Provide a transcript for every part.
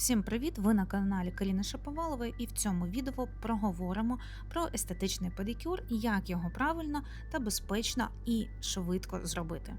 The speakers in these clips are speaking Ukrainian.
Всім привіт! Ви на каналі Каліни Шаповалової і в цьому відео проговоримо про естетичний педикюр, як його правильно та безпечно і швидко зробити.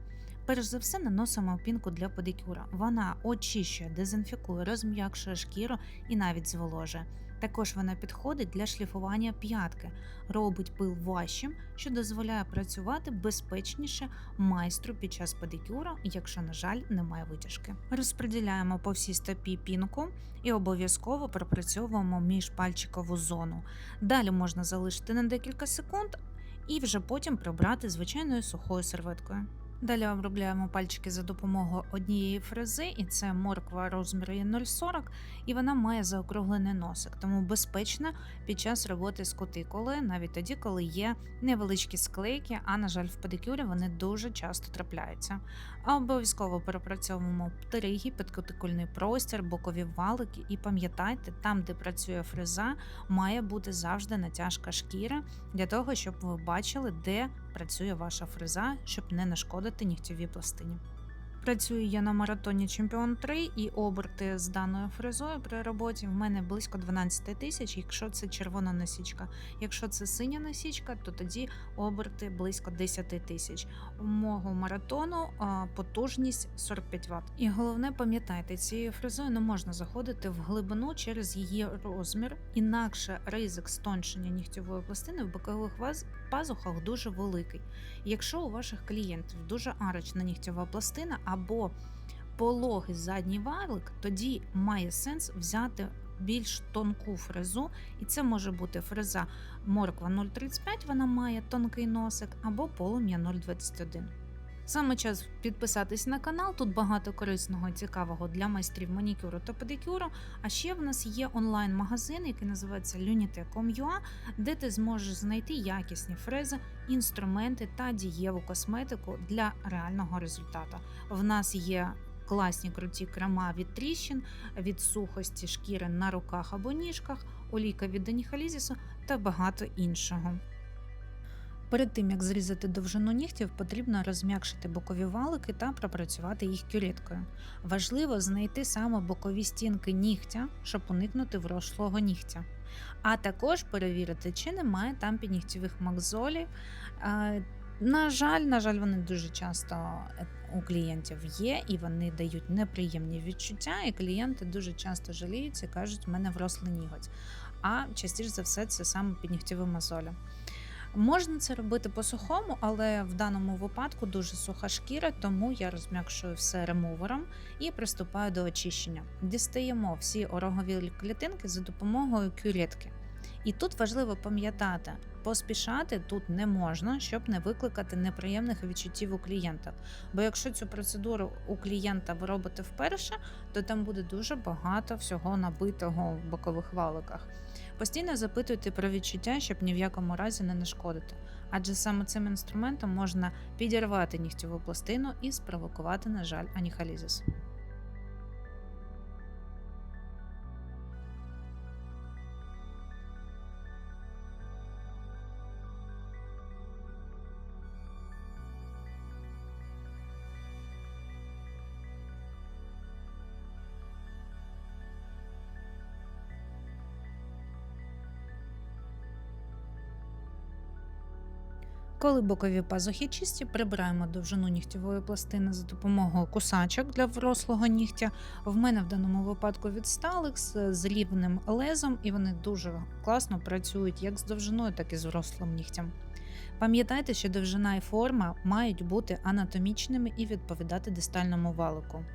Перш за все, наносимо пінку для педикюра. Вона очищує, дезінфікує, розм'якшує шкіру і навіть зволожує. Також вона підходить для шліфування п'ятки, робить пил важчим, що дозволяє працювати безпечніше майстру під час педикюру, якщо, на жаль, немає витяжки. Розподіляємо по всій стопі пінку і обов'язково пропрацьовуємо міжпальчикову зону. Далі можна залишити на декілька секунд і вже потім прибрати звичайною сухою серветкою. Далі обробляємо пальчики за допомогою однієї фрези, і це морква розміру 0,40, і вона має заокруглений носик, тому безпечна під час роботи з кутикулою, навіть тоді, коли є невеличкі склейки, а на жаль, в педикюрі вони дуже часто трапляються. А обов'язково перепрацьовуємо птериги, підкутикульний простір, бокові валики, і пам'ятайте, там, де працює фреза, має бути завжди натяжка шкіри для того, щоб ви бачили, де працює ваша фреза, щоб не нашкодити нігтєвій пластині. Працюю я на маратоні Чемпіон 3 і оберти з даною фрезою при роботі в мене близько 12 тисяч, якщо це червона насічка. Якщо це синя насічка, то тоді оберти близько 10 тисяч. У мого маратону потужність 45 Вт. І головне, пам'ятайте, цією фрезою не можна заходити в глибину через її розмір, інакше ризик стоншення нігтєвої пластини в бокових пазухах дуже великий. Якщо у ваших клієнтів дуже арочна нігтєва пластина або пологий задній валик, тоді має сенс взяти більш тонку фрезу, і це може бути фреза морква 0,35, вона має тонкий носик, або полум'я 0,21. Саме час підписатись на канал. Тут багато корисного і цікавого для майстрів манікюру та педикюру. А ще в нас є онлайн-магазин, який називається lunite.com.ua, де ти зможеш знайти якісні фрези, інструменти та дієву косметику для реального результату. В нас є класні круті крема від тріщин, від сухості шкіри на руках або ніжках, олійка від аніхалізісу та багато іншого. Перед тим як зрізати довжину нігтів, потрібно розм'якшити бокові валики та пропрацювати їх кюреткою. Важливо знайти саме бокові стінки нігтя, щоб уникнути врослого нігтя. А також перевірити, чи немає там піднігтєвих макзолів. Е, На жаль, на жаль, вони дуже часто е, у клієнтів є, і вони дають неприємні відчуття, і клієнти дуже часто жаліються і кажуть, у мене врослий ніготь. А частіше за все це саме піднігтєві мозолі. Можна це робити по-сухому, але в даному випадку дуже суха шкіра, тому я розм'якшую все ремувером і приступаю до очищення. Дістаємо всі орогові клітинки за допомогою кюретки. І тут важливо пам'ятати, поспішати тут не можна, щоб не викликати неприємних відчуттів у клієнта. Бо якщо цю процедуру у клієнта ви робите вперше, то там буде дуже багато всього набитого в бокових валиках. Постійно запитуйте про відчуття, щоб ні в якому разі не нашкодити, адже саме цим інструментом можна підірвати нігтєву пластину і спровокувати, на жаль, аніхалізис. Коли бокові пазухи чисті, прибираємо довжину нігтєвої пластини за допомогою кусачок для врослого нігтя. В мене в даному випадку від Stalex з рівним лезом, і вони дуже класно працюють як з довжиною, так і з врослим нігтям. Пам'ятайте, що довжина і форма мають бути анатомічними і відповідати дистальному валику.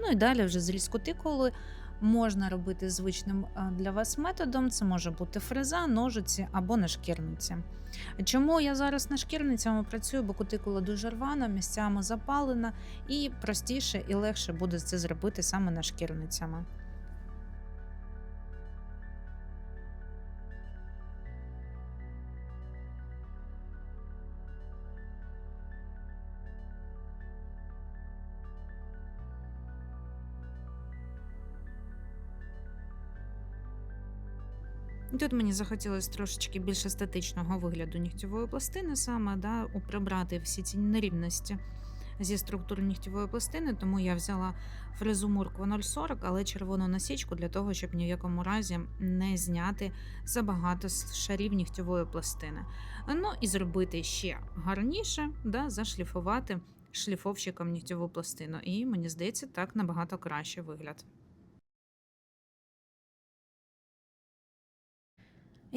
Ну і далі вже зріз кутикули можна робити звичним для вас методом. Це може бути фреза, ножиці або нашкірниці. Чому я зараз на шкірницями працюю, бо кутикула дуже рвана, місцями запалена, і простіше і легше буде це зробити саме нашкірницями. Тут мені захотілося трошечки більш естетичного вигляду нігтєвої пластини, саме да, прибрати всі ці нерівності. зі структури нігтєвої пластини, тому я взяла фрезу Мурква 040, але червону насічку для того, щоб ні в якому разі не зняти забагато шарів нігтєвої пластини. Ну і зробити ще гарніше, да, зашліфувати шліфовщиком нігтєву пластину. І мені здається, так набагато краще вигляд.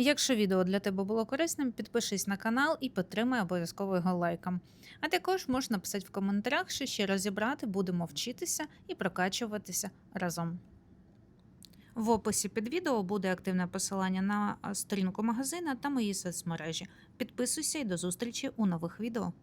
Якщо відео для тебе було корисним, підпишись на канал і підтримай обов'язково його лайком. А також можна написати в коментарях, що ще розібрати, будемо вчитися і прокачуватися разом. В описі під відео буде активне посилання на сторінку магазина та мої соцмережі. Підписуйся і до зустрічі у нових відео.